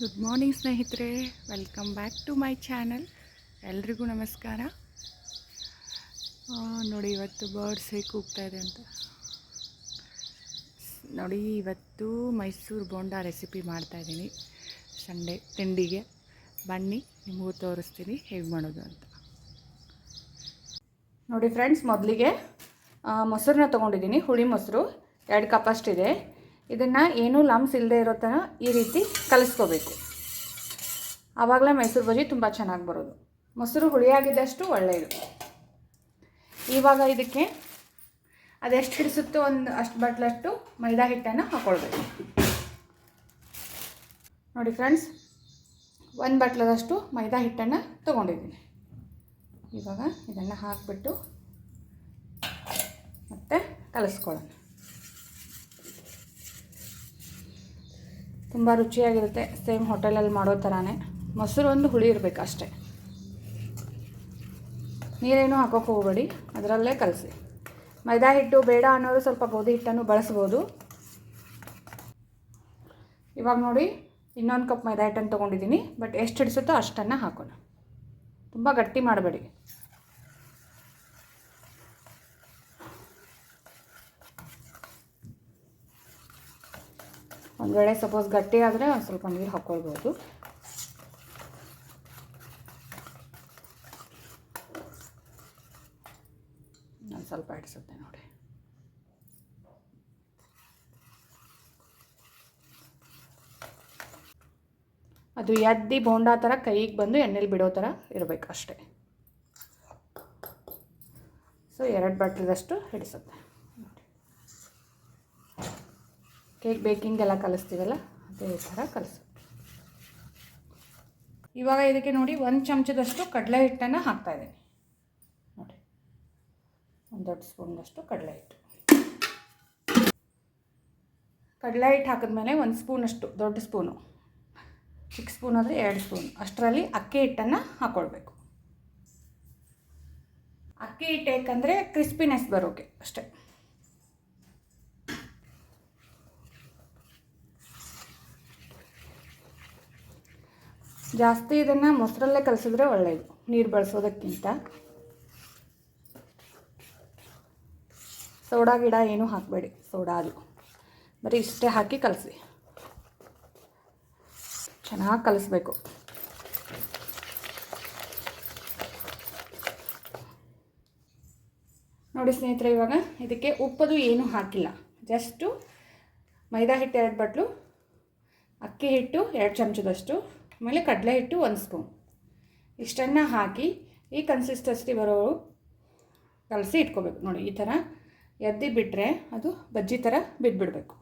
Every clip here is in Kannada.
ಗುಡ್ ಮಾರ್ನಿಂಗ್ ಸ್ನೇಹಿತರೆ. Welcome back to my channel ಎಲ್ರಿಗೂ ನಮಸ್ಕಾರ. ನೋಡಿ, ಇವತ್ತು ಬರ್ಡ್ಸ್ ಹೇಗೆ ಕೂಗ್ತಾ ಇದೆ ಅಂತ. ನೋಡಿ, ಇವತ್ತು ಮೈಸೂರು ಬೋಂಡಾ ರೆಸಿಪಿ ಮಾಡ್ತಾಯಿದ್ದೀನಿ ಸಂಡೇ, ತಿಂಡಿಗೆ. ಬನ್ನಿ, ನಿಮಗೂ ತೋರಿಸ್ತೀನಿ ಹೇಗೆ ಮಾಡೋದು ಅಂತ. ನೋಡಿ ಫ್ರೆಂಡ್ಸ್ ಮೊದಲಿಗೆ ಮೊಸರನ್ನ ತೊಗೊಂಡಿದ್ದೀನಿ. ಹುಳಿ ಮೊಸರು, ಎರಡು ಕಪ್ ಅಷ್ಟಿದೆ. ಇದನ್ನು ಏನೂ ಲಮ್ಸ್ ಇಲ್ಲದೆ ಇರೋ ಥರ ಈ ರೀತಿ ಕಲಿಸ್ಕೋಬೇಕು. ಆವಾಗಲೇ ಮೈಸೂರು ಬಜ್ಜಿ ತುಂಬ ಚೆನ್ನಾಗಿ ಬರೋದು. ಮೊಸರು ಹುಳಿಯಾಗಿದ್ದಷ್ಟು ಒಳ್ಳೆಯದು ಇವಾಗ ಇದಕ್ಕೆ ಅದೆಷ್ಟು ಹಿಡಿಸುತ್ತೋ ಒಂದು ಅಷ್ಟು ಬಟ್ಲಷ್ಟು ಮೈದಾ ಹಿಟ್ಟನ್ನು ಹಾಕ್ಕೊಳ್ಬೇಕು ನೋಡಿ ಫ್ರೆಂಡ್ಸ್, ಒಂದು ಬಟ್ಲದಷ್ಟು ಮೈದಾ ಹಿಟ್ಟನ್ನು ತೊಗೊಂಡಿದ್ದೀನಿ. ಇವಾಗ ಇದನ್ನು ಹಾಕಿಬಿಟ್ಟು ಮತ್ತೆ ಕಲಿಸ್ಕೊಳ್ಳೋಣ. ತುಂಬ ರುಚಿಯಾಗಿರುತ್ತೆ. ಸೇಮ್ ಹೋಟೆಲಲ್ಲಿ ಮಾಡೋ ಥರನೇ. ಮೊಸರು ಒಂದು ಹುಳಿ ಇರಬೇಕು ಅಷ್ಟೇ. ನೀರೇನು ಹಾಕೋಕೆ ಹೋಗಬೇಡಿ. ಅದರಲ್ಲೇ ಕಲಸಿ. ಮೈದಾ ಹಿಟ್ಟು ಬೇಡ ಅನ್ನೋರು ಸ್ವಲ್ಪ ಗೋಧಿ ಹಿಟ್ಟನ್ನು ಬಳಸ್ಬೋದು. ಇವಾಗ ನೋಡಿ, ಇನ್ನೊಂದು ಕಪ್ ಮೈದಾ ಹಿಟ್ಟನ್ನು ತೊಗೊಂಡಿದ್ದೀನಿ. ಬಟ್ ಎಷ್ಟು ಹಿಡಿಸುತ್ತೋ ಅಷ್ಟನ್ನು ಹಾಕೋಣ. ತುಂಬ ಗಟ್ಟಿ ಮಾಡಬೇಡಿ. ಒಂದು ವೇಳೆ ಸಪೋಸ್ ಗಟ್ಟಿ ಆದರೆ ಒಂದು ಸ್ವಲ್ಪ ನೀರು ಹಾಕ್ಕೊಳ್ಬೋದು ಒಂದು ಸ್ವಲ್ಪ ಹಿಡಿಸುತ್ತೆ ನೋಡಿ. ಅದು ಎದ್ದಿ ಬೋಂಡಾ ಥರ ಕೈಗೆ ಬಂದು ಎಣ್ಣೆಲಿ ಬಿಡೋ ಥರ ಇರಬೇಕು ಅಷ್ಟೇ ಸೊ ಎರಡು ಬಟ್ಲದಷ್ಟು ಹಿಡಿಸುತ್ತೆ ನೋಡಿ ಕೇಕ್ ಬೇಕಿಂಗ್ ಎಲ್ಲ ಕಲಿಸ್ತೀವಲ್ಲ? ಅದೇ ಥರ ಕಲಿಸು. ಇವಾಗ ಇದಕ್ಕೆ ನೋಡಿ ಒಂದು ಚಮಚದಷ್ಟು ಕಡಲೆ ಹಿಟ್ಟನ್ನು ಹಾಕ್ತಾ ಇದ್ದೀನಿ. ನೋಡಿ. ಒಂದು ದೊಡ್ಡ ಸ್ಪೂನ್ದಷ್ಟು ಕಡಲೆ ಹಿಟ್ಟು. ಕಡಲೆ ಹಿಟ್ಟು ಹಾಕಿದ್ಮೇಲೆ ಒಂದು ಸ್ಪೂನಷ್ಟು, ದೊಡ್ಡ ಸ್ಪೂನು. ಚಿಕ್ಕ ಸ್ಪೂನ್ ಆದರೆ ಎರಡು ಸ್ಪೂನ್. ಅಷ್ಟರಲ್ಲಿ ಅಕ್ಕಿ ಹಿಟ್ಟನ್ನು ಹಾಕ್ಕೊಳ್ಬೇಕು ಅಕ್ಕಿ ಹಿಟ್ಟು ಯಾಕಂದರೆ ಕ್ರಿಸ್ಪಿನೆಸ್ ಬರೋಕೆ ಅಷ್ಟೇ. ಜಾಸ್ತಿ ಇದನ್ನು ಮೊಸರಲ್ಲೇ ಕಲಸಿದ್ರೆ ಒಳ್ಳೆಯದು ನೀರು ಬಳಸೋದಕ್ಕಿಂತ. ಸೋಡಾ ಗಿಡ ಏನೂ ಹಾಕಬೇಡಿ, ಸೋಡಾ ಅದು. ಬರೀ ಇಷ್ಟೇ ಹಾಕಿ ಕಲಸಿ. ಚೆನ್ನಾಗಿ ಕಲಿಸ್ಬೇಕು. ನೋಡಿ ಸ್ನೇಹಿತರೆ ಇವಾಗ ಇದಕ್ಕೆ ಉಪ್ಪದು ಏನೂ ಹಾಕಿಲ್ಲ. ಜಸ್ಟು ಮೈದಾ ಹಿಟ್ಟು ಎರಡು ಬಟ್ಲು, ಅಕ್ಕಿ ಹಿಟ್ಟು ಎರಡು ಚಮಚದಷ್ಟು ಆಮೇಲೆ ಕಡಲೆ ಹಿಟ್ಟು ಒಂದು ಸ್ಪೂನ್. ಇಷ್ಟನ್ನು ಹಾಕಿ ಈ ಕನ್ಸಿಸ್ಟೆನ್ಸಿ ಬರೋ ಕಲಸಿ ಇಟ್ಕೋಬೇಕು. ನೋಡಿ, ಈ ಥರ ಎದ್ದಿ ಬಿಟ್ಟರೆ ಅದು ಬಜ್ಜಿ ಥರ ಬಿದ್ದುಬಿಡ್ಬೇಕು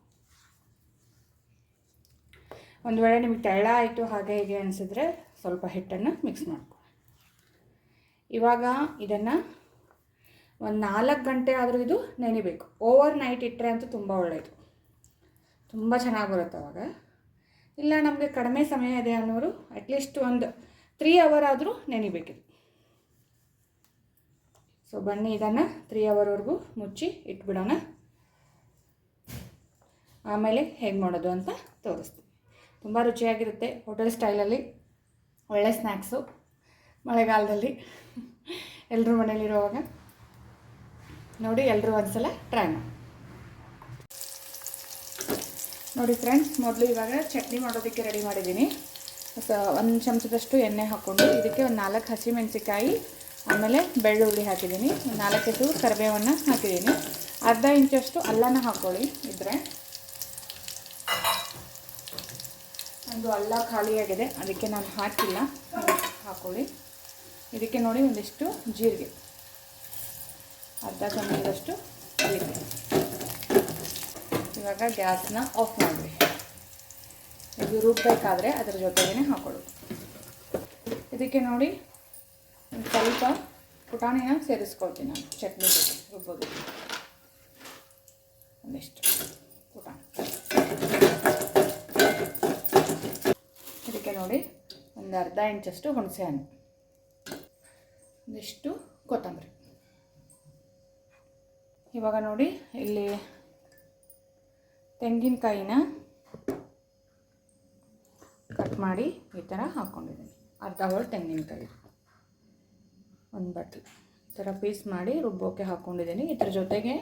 ಒಂದು ವೇಳೆ ನಿಮಗೆ ತೆಳ್ಳ ಆಯಿತು ಹಾಗೆ ಹೀಗೆ ಅನಿಸಿದ್ರೆ ಸ್ವಲ್ಪ ಹಿಟ್ಟನ್ನು ಮಿಕ್ಸ್ ಮಾಡ್ಕೊ ಇವಾಗ ಇದನ್ನು ಒಂದು ನಾಲ್ಕು ಗಂಟೆ ಆದರೂ ಇದು ನೆನಿಬೇಕು. ಓವರ್ ನೈಟ್ ಇಟ್ಟರೆ ಅಂತೂ ತುಂಬ ಒಳ್ಳೆಯದು ತುಂಬ ಚೆನ್ನಾಗಿ ಬರುತ್ತೆ ಅವಾಗ. ಇಲ್ಲ, ನಮಗೆ ಕಡಿಮೆ ಸಮಯ ಇದೆ ಅನ್ನೋರು ಅಟ್ಲೀಸ್ಟ್ ಒಂದು ತ್ರೀ ಅವರ್ ಆದರೂ ನೆನಿಬೇಕಿದೆ. ಸೊ ಬನ್ನಿ ಇದನ್ನು ತ್ರೀ ಅವರ್ವರೆಗೂ ಮುಚ್ಚಿ ಇಟ್ಬಿಡೋಣ. ಆಮೇಲೆ ಹೇಗೆ ಮಾಡೋದು ಅಂತ ತೋರಿಸ್ತೀನಿ. ತುಂಬ ರುಚಿಯಾಗಿರುತ್ತೆ ಹೋಟೆಲ್ ಸ್ಟೈಲಲ್ಲಿ ಒಳ್ಳೆ ಸ್ನ್ಯಾಕ್ಸು ಮಳೆಗಾಲದಲ್ಲಿ. ಎಲ್ಲರೂ ಮನೇಲಿರುವಾಗ ನೋಡಿ ಎಲ್ಲರೂ ಒಂದ್ಸಲ ಟ್ರೈ ಮಾಡಿ. ನೋಡಿ ಫ್ರೆಂಡ್ಸ್ ಮೊದಲು ಇವಾಗ ಚಟ್ನಿ ಮಾಡೋದಕ್ಕೆ ರೆಡಿ ಮಾಡಿದ್ದೀನಿ. ಸೊ ಒಂದು ಚಮಚದಷ್ಟು ಎಣ್ಣೆ ಹಾಕ್ಕೊಂಡು ಇದಕ್ಕೆ ಒಂದು ನಾಲ್ಕು ಹಸಿಮೆಣಸಿಕಾಯಿ ಆಮೇಲೆ ಬೆಳ್ಳುಳ್ಳಿ ಹಾಕಿದ್ದೀನಿ. ಒಂದು ನಾಲ್ಕು ಎಸು ಕರಿಬೇವನ್ನು ಹಾಕಿದ್ದೀನಿ. ಅರ್ಧ ಇಂಚಷ್ಟು ಅಲ್ಲನ ಹಾಕ್ಕೊಳ್ಳಿ ಇದ್ರೆ. ಒಂದು ಅಲ್ಲ ಖಾಲಿಯಾಗಿದೆ ಅದಕ್ಕೆ ನಾನು ಹಾಕಿಲ್ಲ. ಹಾಕ್ಕೊಳ್ಳಿ ಇದಕ್ಕೆ ನೋಡಿ ಒಂದಿಷ್ಟು ಜೀರಿಗೆ. ಅರ್ಧ ಚಮಚದಷ್ಟು ಜೀರಿಗೆ. ಇವಾಗ ಗ್ಯಾಸ್ನ ಆಫ್ ಮಾಡಿರಿ ಇದು ರುಬ್ಬಬೇಕಾದ್ರೆ ಅದರ ಜೊತೆಗೇ ಹಾಕೊಳ್ಳೋದು. ಇದಕ್ಕೆ ನೋಡಿ ಸ್ವಲ್ಪ ಪುಟಾಣಿನ ಸೇರಿಸ್ಕೊಳ್ತೀನಿ ನಾನು ಚಟ್ನಿ ಜೊತೆ ರುಬ್ಬೋದು. ಒಂದಿಷ್ಟು ಪುಟಾಣಿ. ಇದಕ್ಕೆ ನೋಡಿ ಒಂದು ಅರ್ಧ ಇಂಚಷ್ಟು ಹುಣಸೆ ಹಣ್ಣು ಒಂದಿಷ್ಟು ಕೊತ್ತಂಬರಿ. ಇವಾಗ ನೋಡಿ ಇಲ್ಲಿ ತೆಂಗಿನಕಾಯಿನ ಕಟ್ ಮಾಡಿ ಈ ಥರ ಹಾಕ್ಕೊಂಡಿದ್ದೀನಿ. ಅರ್ಧ ಹೋಳು ತೆಂಗಿನಕಾಯಿ. ಒಂದು ಬಟ್ಲು. ಈ ಥರ ಪೀಸ್ ಮಾಡಿ ರುಬ್ಬೋಕೆ ಹಾಕ್ಕೊಂಡಿದ್ದೀನಿ. ಇದ್ರ ಜೊತೆಗೆ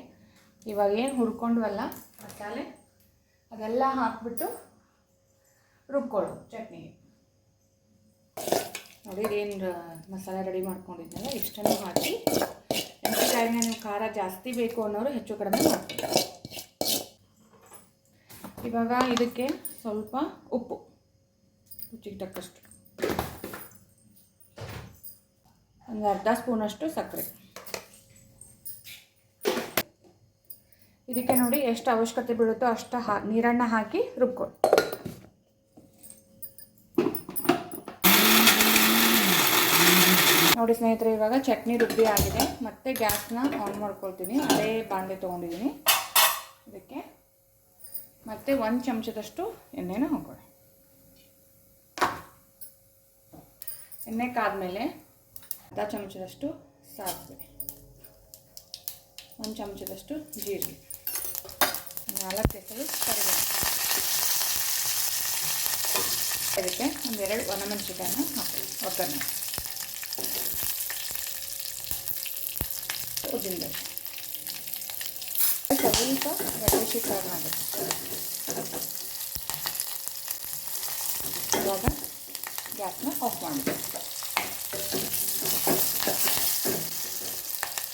ಇವಾಗ ಏನು ಹುರ್ಕೊಂಡ್ವಲ್ಲ ಮಸಾಲೆ, ಅದೆಲ್ಲ ಹಾಕ್ಬಿಟ್ಟು ರುಬ್ಕೊಳ್ಳೋದು ಚಟ್ನಿಗೆ. ನೋಡಿ, ಇದೇನು ಮಸಾಲೆ ರೆಡಿ ಮಾಡ್ಕೊಂಡಿದ್ನಲ್ಲ, ಇಷ್ಟನ್ನು ಹಾಕಿ ಮೆಣಸಿನಕಾಯಿನ ನೀವು ಖಾರ ಜಾಸ್ತಿ ಬೇಕು ಅನ್ನೋರು ಹೆಚ್ಚು ಕಡಿಮೆ ಮಾಡ್ತೀವಿ ಇವಾಗ ಇದಕ್ಕೆ ಸ್ವಲ್ಪ ಉಪ್ಪು. ರುಚಿಗೆ ತಕ್ಕಷ್ಟು. ಒಂದು ಅರ್ಧ ಸ್ಪೂನಷ್ಟು ಸಕ್ಕರೆ. ಇದಕ್ಕೆ ನೋಡಿ ಎಷ್ಟು ಅವಶ್ಯಕತೆ ಬೀಳುತ್ತೋ ಅಷ್ಟು ಹಾ, ನೀರನ್ನು ಹಾಕಿ ರುಬ್ಕೊಳ್ಳಿ. ನೋಡಿ ಸ್ನೇಹಿತರೆ, ಇವಾಗ ಚಟ್ನಿ ರುಬ್ಬಿ ಆಗಿದೆ ಮತ್ತೆ ಗ್ಯಾಸ್ನ ಆನ್ ಮಾಡ್ಕೊಳ್ತೀನಿ. ಅದೇ ಬಾಂಡೆ ತೊಗೊಂಡಿದ್ದೀನಿ. ಇದಕ್ಕೆ ಮತ್ತೆ ಒಂದು ಚಮಚದಷ್ಟು ಎಣ್ಣೆನ ಹಾಕೊಳ್ಳಿ ಎಣ್ಣೆ ಕಾದ್ಮೇಲೆ ಅರ್ಧ ಚಮಚದಷ್ಟು ಸಾಸಿವೆ. ಒಂದು ಚಮಚದಷ್ಟು ಜೀರಿಗೆ. ನಾಲ್ಕು ಹೆಸರು ಕರಿಬೇವು. ಇದಕ್ಕೆ ಒಂದೆರಡು ಒಣಮೆಣಸಿಕಾಯನ್ನ ಹಾಕೊಳ್ಳಿ ಒಗ್ಗರಣೆ. ಉದ್ದಿನಬೇಳೆ ಸ್ವಲ್ಪ ರೆಡಿಶಿ ಟರ್ನ್ ಆಗುತ್ತೆ ಇವಾಗ ಗ್ಯಾಸ್ನ ಆಫ್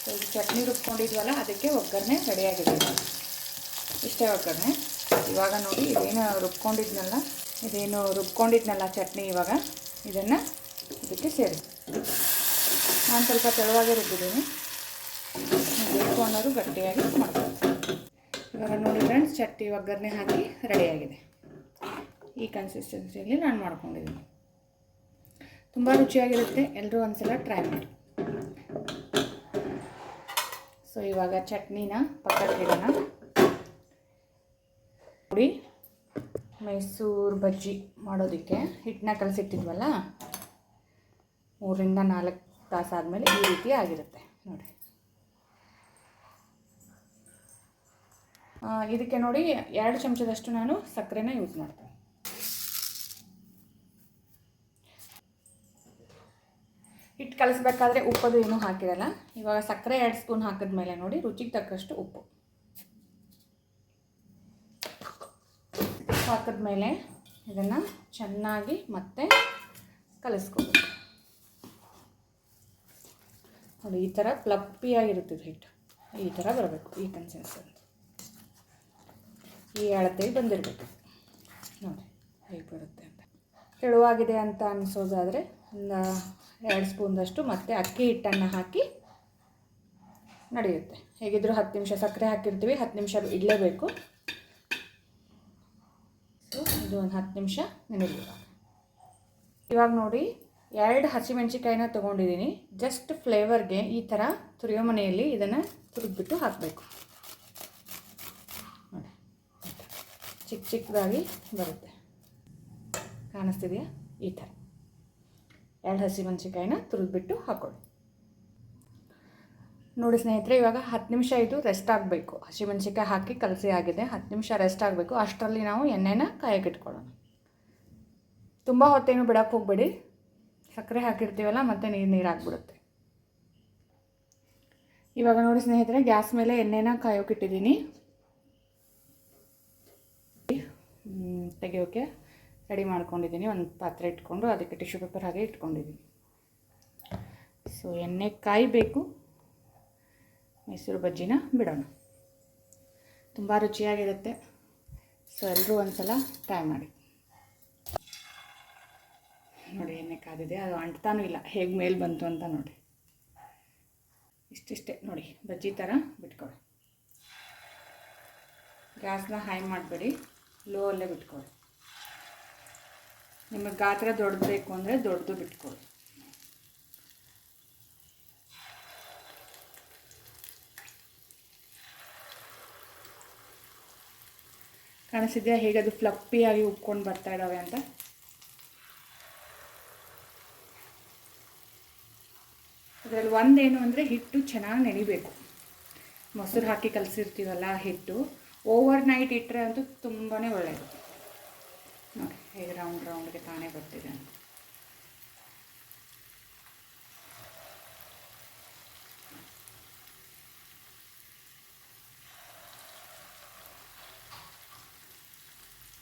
ಸೊ ಚಟ್ನಿ ರುಬ್ಕೊಂಡಿದ್ವಲ್ಲ, ಅದಕ್ಕೆ ಒಗ್ಗರಣೆ ರೆಡಿಯಾಗಿದೆ. ಇಷ್ಟೇ ಒಗ್ಗರಣೆ. ಇವಾಗ ನೋಡಿ, ಇದೇನು ರುಬ್ಕೊಂಡಿದ್ನಲ್ಲ ಇದೇನು ರುಬ್ಕೊಂಡಿದ್ನಲ್ಲ ಚಟ್ನಿ ಇವಾಗ. ಇದನ್ನು ಇದಕ್ಕೆ ಸೇರಿ. ನಾನು ಸ್ವಲ್ಪ ತೆಳುವಾಗಿ ರುಬ್ಬಿದ್ದೀನಿ. ಬೇಕು ಅನ್ನೋದು ಗಟ್ಟಿಯಾಗಿ ಮಾಡ್ಬೋದು ಇವಾಗ ನೋಡಿ ಫ್ರೆಂಡ್ಸ್ ಚಟ್ನಿ ಒಗ್ಗರಣೆ ಹಾಕಿ ರೆಡಿಯಾಗಿದೆ ಈ ಕನ್ಸಿಸ್ಟೆನ್ಸಿಯಲ್ಲಿ ನಾನು ಮಾಡ್ಕೊಂಡಿದ್ದೀನಿ. ತುಂಬ ರುಚಿಯಾಗಿರುತ್ತೆ. ಎಲ್ಲರೂ ಒಂದ್ಸಲ ಟ್ರೈ ಮಾಡಿ. ಸೊ ಇವಾಗ ಚಟ್ನಿನ ಪಕ್ಕಕ್ಕೆ ಇಡೋಣ. ನೋಡಿ, ಮೈಸೂರು ಬಜ್ಜಿ ಮಾಡೋದಕ್ಕೆ ಹಿಟ್ಟನ್ನ ಕಲಸಿಟ್ಟಿದ್ವಲ್ಲ, ಮೂರರಿಂದ ನಾಲ್ಕು ತಾಸು ಆದಮೇಲೆ ಈ ರೀತಿ ಆಗಿರುತ್ತೆ. ನೋಡಿ. ಇದಕ್ಕೆ ನೋಡಿ ಎರಡು ಚಮಚದಷ್ಟು ನಾನು ಸಕ್ಕರೆನ ಯೂಸ್ ಮಾಡ್ತೀನಿ. ಹಿಟ್ಟು ಕಲಿಸ್ಬೇಕಾದ್ರೆ ಉಪ್ಪದು ಏನೂ ಹಾಕಿರಲ್ಲ. ಇವಾಗ ಸಕ್ಕರೆ ಎರಡು ಸ್ಪೂನ್ ಹಾಕಿದ್ಮೇಲೆ ನೋಡಿ ರುಚಿಗೆ ತಕ್ಕಷ್ಟು ಉಪ್ಪು. ಹಾಕಿದ್ಮೇಲೆ ಇದನ್ನು ಚೆನ್ನಾಗಿ ಮತ್ತೆ ಕಲಿಸ್ಕೋಬೇಕು. ನೋಡಿ, ಈ ಥರ ಪ್ಲಪ್ಪಿಯಾಗಿರುತ್ತದೆ ಹಿಟ್ಟು ಈ ಥರ ಬರಬೇಕು, ಈ ಕನ್ಸಿಸ್ಟೆನ್ಸಿ ಈ ಅಳತೆಗೆ ಬಂದಿರಬೇಕು. ನೋಡಿ ಹೇಗೆ ಬರುತ್ತೆ ಅಂತ. ತೆಳುವಾಗಿದೆ ಅಂತ ಅನಿಸೋದಾದರೆ ಒಂದು ಎರಡು ಸ್ಪೂನ್ದಷ್ಟು ಮತ್ತೆ ಅಕ್ಕಿ ಹಿಟ್ಟನ್ನು ಹಾಕಿ ನಡೆಯುತ್ತೆ. ಹೇಗಿದ್ದರೂ ಹತ್ತು ನಿಮಿಷ ಸಕ್ಕರೆ ಹಾಕಿರ್ತೀವಿ, ಹತ್ತು ನಿಮಿಷ ಇಡಲೇಬೇಕು. ಸೊ ಇದು ಒಂದು ಹತ್ತು ನಿಮಿಷ ನೆನೆಯಬೇಕು ಇವಾಗ ನೋಡಿ, ಎರಡು ಹಸಿಮೆಣ್ಸಿಕಾಯಿನ ತೊಗೊಂಡಿದ್ದೀನಿ. ಜಸ್ಟ್ ಫ್ಲೇವರ್ಗೆ ಈ ಥರ ತುರಿಯೋ ಮನೆಯಲ್ಲಿ ಇದನ್ನು ತುರಿದ್ಬಿಟ್ಟು ಹಾಕಬೇಕು ನೋಡಿ ಚಿಕ್ಕ ಚಿಕ್ಕದಾಗಿ ಬರುತ್ತೆ. ಕಾಣಿಸ್ತಿದೆಯಾ? ಈ ಥರ. ಎರಡು ಹಸಿಮೆಣ್ಸಿಕಾಯಿನ ತುರಿದ್ಬಿಟ್ಟು ಹಾಕೊಳ್ಳಿ ನೋಡಿ ಸ್ನೇಹಿತರೆ, ಇವಾಗ ಹತ್ತು ನಿಮಿಷ ಇದು ರೆಸ್ಟ್ ಆಗಬೇಕು. ಹಸಿಮೆಣ್ಸಿಕಾಯಿ ಹಾಕಿ ಕಲಸಿ ಆಗಿದೆ. ಹತ್ತು ನಿಮಿಷ ರೆಸ್ಟ್ ಆಗಬೇಕು. ಅಷ್ಟರಲ್ಲಿ ನಾವು ಎಣ್ಣೆನ ಕಾಯಕ್ಕೆ ಇಟ್ಕೊಳ್ಳೋಣ. ತುಂಬ ಹೊತ್ತೇನು ಬಿಡಕ್ಕೆ ಹೋಗಬೇಡಿ. ಸಕ್ಕರೆ ಹಾಕಿರ್ತೀವಲ್ಲ, ಮತ್ತೆ ನೀರು ನೀರು ಆಗಿಬಿಡುತ್ತೆ. ಇವಾಗ ನೋಡಿ ಸ್ನೇಹಿತರೆ, ಗ್ಯಾಸ್ ಮೇಲೆ ಎಣ್ಣೆನ ಕಾಯೋಕ್ಕಿಟ್ಟಿದ್ದೀನಿ ತೆಗಿಯೋಕ್ಕೆ ರೆಡಿ ಮಾಡ್ಕೊಂಡಿದ್ದೀನಿ. ಒಂದು ಪಾತ್ರೆ ಇಟ್ಕೊಂಡು ಅದಕ್ಕೆ ಟಿಶ್ಯೂ ಪೇಪರ್ ಹಾಗೆ ಇಟ್ಕೊಂಡಿದ್ದೀನಿ. ಸೊ ಎಣ್ಣೆ ಕಾಯಬೇಕು. ಮೈಸೂರು ಬಜ್ಜಿನ ಬಿಡೋಣ. ತುಂಬ ರುಚಿಯಾಗಿರುತ್ತೆ. ಸೊ ಎಲ್ಲರೂ ಒಂದ್ಸಲ ಟ್ರೈ ಮಾಡಿ. ನೋಡಿ, ಎಣ್ಣೆ ಕಾದಿದೆ. ಅದು ಅಂಟ್ತಾನೂ ಇಲ್ಲ. ಹೇಗೆ ಮೇಲೆ ಬಂತು ಅಂತ ನೋಡಿ. ಇಷ್ಟಿಷ್ಟೇ. ನೋಡಿ, ಬಜ್ಜಿ ಥರ ಬಿಟ್ಕೊಳ್ಳಿ ಗ್ಯಾಸ್ನ ಹೈ ಮಾಡಬೇಡಿ. ಲೋ ಅಲ್ಲೇ ಬಿಟ್ಕೊಳ್ಳಿ ನಿಮಗೆ ಗಾತ್ರ ದೊಡ್ಡದು ಬೇಕು ಅಂದರೆ ದೊಡ್ಡದು ಬಿಟ್ಕೊಳ್ಳಿ ಕಾಣಿಸಿದೆಯಾ ಹೇಗೆ ಅದು ಫ್ಲಪ್ಪಿಯಾಗಿ ಉಪ್ಕೊಂಡು ಬರ್ತಾ ಇದ್ದಾವೆ ಅಂತ? ಅದರಲ್ಲಿ ಒಂದೇನು ಅಂದರೆ ಹಿಟ್ಟು ಚೆನ್ನಾಗಿ ನೆನಿಬೇಕು. ಮೊಸರು ಹಾಕಿ ಕಲಸಿರ್ತೀವಲ್ಲ ಹಿಟ್ಟು. ಓವರ್ ನೈಟ್ ಇಟ್ಟರೆ ಅಂತೂ ತುಂಬಾ ಒಳ್ಳೆಯದು ನೋಡಿ ಹೇಗೆ ರೌಂಡ್ ರೌಂಡ್ಗೆ ತಾನೇ ಬರ್ತಿದೆ ಅಂತ.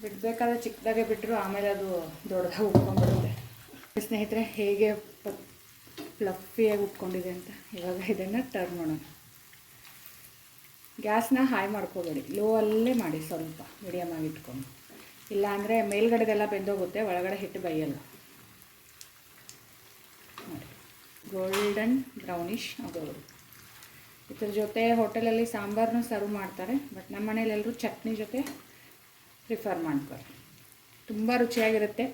ಬಿಡಬೇಕಾದ್ರೆ ಚಿಕ್ಕದಾಗೆ ಬಿಟ್ಟರು ಆಮೇಲೆ ಅದು ದೊಡ್ಡದಾಗಿ ಉಟ್ಕೊಂಡ್ಬಿಡುತ್ತೆ. ಸ್ನೇಹಿತರೆ, ಹೇಗೆ ಪ್ಲಫಿಯಾಗಿ ಉಟ್ಕೊಂಡಿದೆ ಅಂತ ಇವಾಗ ಇದನ್ನು ಟರ್ನ್ ಮಾಡೋಣ. ಗ್ಯಾಸ್ನ ಹಾಯ್ ಮಾಡ್ಕೋಬೇಡಿ. ಲೋ ಅಲ್ಲೇ ಮಾಡಿ ಸ್ವಲ್ಪ ಮೀಡಿಯಮ್ ಆಗಿ ಇಟ್ಕೊಂಡು. ಇಲ್ಲಾಂದರೆ ಮೇಲ್ಗಡೆದೆಲ್ಲ ಬೆಂದೋಗುತ್ತೆ, ಒಳಗಡೆ ಹಿಟ್ಟು ಬೈಯಲ್ಲ. ನೋಡಿ. ಗೋಲ್ಡನ್ ಬ್ರೌನಿಶ್ ಆಗೋದು. ಇದ್ರ ಜೊತೆ ಹೋಟೆಲಲ್ಲಿ ಸಾಂಬಾರನ್ನ ಸರ್ವ್ ಮಾಡ್ತಾರೆ ಬಟ್ ನಮ್ಮ ಮನೇಲಿ ಎಲ್ಲರೂ ಚಟ್ನಿ ಜೊತೆ ಪ್ರಿಫರ್ ಮಾಡ್ತಾರೆ. ತುಂಬ ರುಚಿಯಾಗಿರುತ್ತೆ.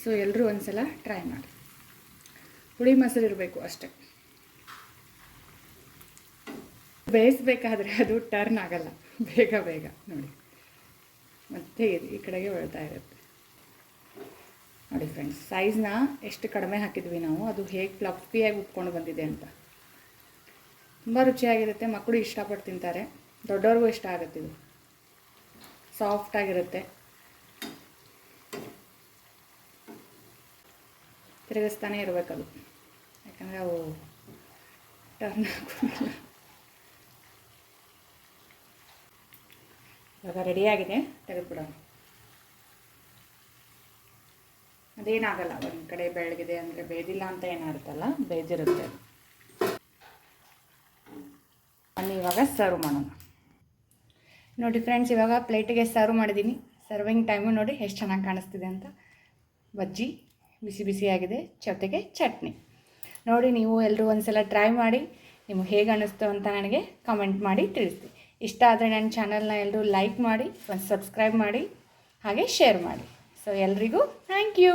ಸೊ ಎಲ್ಲರೂ ಒಂದ್ಸಲ ಟ್ರೈ ಮಾಡಿ. ಹುಳಿ ಮೊಸರು ಇರಬೇಕು ಅಷ್ಟೇ. ಬೇಯಿಸ್ಬೇಕಾದ್ರೆ ಅದು ಟರ್ನ್ ಆಗಲ್ಲ. ಬೇಗ ಬೇಗ ನೋಡಿ. ಮತ್ತೆ ಈ ಕಡೆಗೆ ಹೊಳ್ತಾ ಇರುತ್ತೆ. ನೋಡಿ ಫ್ರೆಂಡ್ಸ್ ಸೈಜ್ನ ಎಷ್ಟು ಕಡಿಮೆ ಹಾಕಿದ್ವಿ ನಾವು, ಅದು ಹೇಗೆ ಫ್ಲಫಿಯಾಗಿ ಉಟ್ಕೊಂಡು ಬಂದಿದೆ ಅಂತ. ತುಂಬ ರುಚಿಯಾಗಿರುತ್ತೆ ಮಕ್ಕಳು ಇಷ್ಟಪಟ್ಟು ತಿಂತಾರೆ. ದೊಡ್ಡವ್ರಿಗೂ ಇಷ್ಟ ಆಗುತ್ತೆ ಇದು. ಸಾಫ್ಟಾಗಿರುತ್ತೆ ತಿರುಗಿಸ್ತಾನೆ ಇರಬೇಕದು. ಯಾಕಂದರೆ ಅವು ಟರ್ನ್ ಆಗೋದಿಲ್ಲ. ಇವಾಗ ರೆಡಿಯಾಗಿದೆ ತೆಗೆದುಬಿಡೋಣ. ಅದೇನಾಗಲ್ಲ, ಒಂದು ಕಡೆ ಬೆಳಗಿದೆ ಅಂದರೆ ಬೇದಿಲ್ಲ ಅಂತ ಏನಾಗುತ್ತಲ್ಲ ಬೇದಿರುತ್ತೆ ಅನ್ನ ಇವಾಗ ಸರ್ವ್ ಮಾಡೋಣ. ನೋಡಿ ಫ್ರೆಂಡ್ಸ್ ಇವಾಗ ಪ್ಲೇಟಿಗೆ ಸರ್ವ್ ಮಾಡಿದ್ದೀನಿ ಸರ್ವಿಂಗ್ ಟೈಮು ನೋಡಿ ಎಷ್ಟು ಚೆನ್ನಾಗಿ ಕಾಣಿಸ್ತಿದೆ ಅಂತ. ಬಜ್ಜಿ ಬಿಸಿ ಬಿಸಿಯಾಗಿದೆ ಜೊತೆಗೆ ಚಟ್ನಿ. ನೋಡಿ ನೀವು ಎಲ್ಲರೂ ಒಂದ್ಸಲ ಟ್ರೈ ಮಾಡಿ, ನಿಮಗೆ ಹೇಗೆ ಅನ್ನಿಸ್ತು ಅಂತ ನನಗೆ ಕಮೆಂಟ್ ಮಾಡಿ ತಿಳಿಸಿ ಇಷ್ಟ ಆದರೆ ನನ್ನ ಚಾನಲ್ನ ಎಲ್ಲರೂ ಲೈಕ್ ಮಾಡಿ ಒಂದು ಸಬ್ಸ್ಕ್ರೈಬ್ ಮಾಡಿ, ಹಾಗೆ ಶೇರ್ ಮಾಡಿ. ಸೊ ಎಲ್ರಿಗೂ ಥ್ಯಾಂಕ್ ಯು